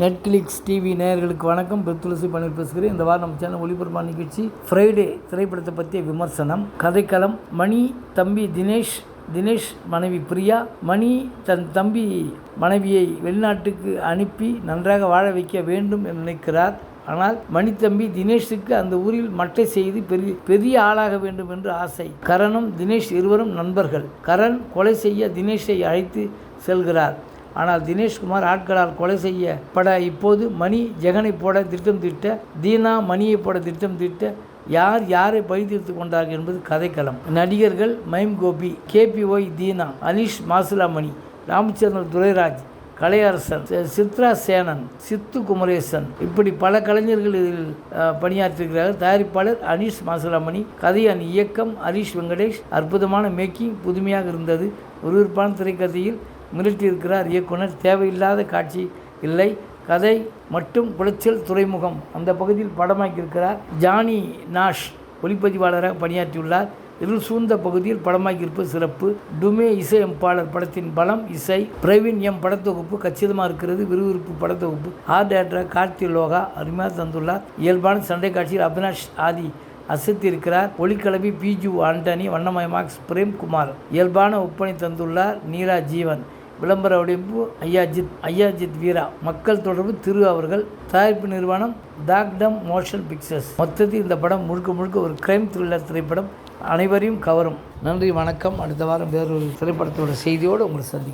Netflix TV நேயர்களுக்கு வணக்கம். பெத்துளசி பணியில் பேசுகிறேன். இந்த வாரம் நம்ம சேனல் ஒளிபரப்பான நிகழ்ச்சி ஃப்ரைடே திரைப்படத்தை பற்றிய விமர்சனம் கதைக்களம் மணி தம்பி தினேஷ் தினேஷ் மனைவி பிரியா மணி தன் தம்பி மனைவியை வெளிநாட்டுக்கு அனுப்பி நன்றாக வாழ வைக்க வேண்டும் என்று நினைக்கிறார். ஆனால் மணித்தம்பி தினேஷுக்கு அந்த ஊரில் மட்டை செய்து பெரிய பெரிய ஆளாக வேண்டும் என்று ஆசை. கரனும் தினேஷ் இருவரும் நண்பர்கள். கரண் கொலை செய்ய தினேஷை அழைத்து செல்கிறார். ஆனால் தினேஷ்குமார் ஆட்களால் கொலை செய்யப்பட இப்போது மணி ஜெகனை போட திட்டம் திட்ட தீனா மணியை போட திட்டம் திட்ட யார் யாரை பழி கொண்டார்கள் என்பது கதைக்களம். நடிகர்கள் மைம் கோபி கேபிஒய் தீனா அனீஷ் மாசுலாமணி ராமச்சந்திரன் துரைராஜ் கலையரசன் சித்ரா சேனன் சித்து குமரேசன் இப்படி பல கலைஞர்கள் இதில் பணியாற்றிருக்கிறார்கள் தயாரிப்பாளர் அனீஷ் மாசுலாமணி கதையின் இயக்கம் ஹரிஷ் வெங்கடேஷ் அற்புதமான மேக்கிங் புதுமையாக இருந்தது. விறுவிறுப்பான திரைக்கதையில் மிரட்டியிருக்கிறார் இயக்குனர். தேவையில்லாத காட்சி இல்லை. கதை மட்டும் குளச்சல் துறைமுகம். அந்த பகுதியில் படமாக்கியிருக்கிறார் ஜானி நாஷ் ஒளிப்பதிவாளராக பணியாற்றியுள்ளார். இருள் சூழ்ந்த பகுதியில் படமாக்கியிருப்பது சிறப்பு. டுமே இசையமைப்பாளர் படத்தின் பலம் இசை. பிரவீன் எம் படத்தொகுப்பு கச்சிதமாக இருக்கிறது. விறுவிறுப்பு படத்தொகுப்பு. ஆர் டேரக்டர் கார்த்தி லோகா அருமையாக தந்துள்ளார். இயல்பான சண்டை காட்சியில் அபினாஷ் ஆதி அசத்தியிருக்கிறார். ஒளிக்கலவி பிஜு ஆண்டனி வண்ணமயமாக்ஸ் பிரேம்குமார் இயல்பான ஒப்பனை தந்துள்ளார். நீரா ஜீவன். விளம்பர உடைப்பு ஐயாஜித் ஐயாஜித் வீரா மக்கள் தொடர்பு திரு அவர்கள் தயாரிப்பு நிறுவனம் டாக்டம் மோஷன் பிக்சர்ஸ் மொத்தத்தில் இந்த படம் முழுக்க முழுக்க ஒரு கிரைம் த்ரில்லர் திரைப்படம் அனைவரையும் கவரும். நன்றி வணக்கம். அடுத்த வாரம் வேறொரு திரைப்படத்தோட செய்தியோடு உங்களை சந்திக்கும்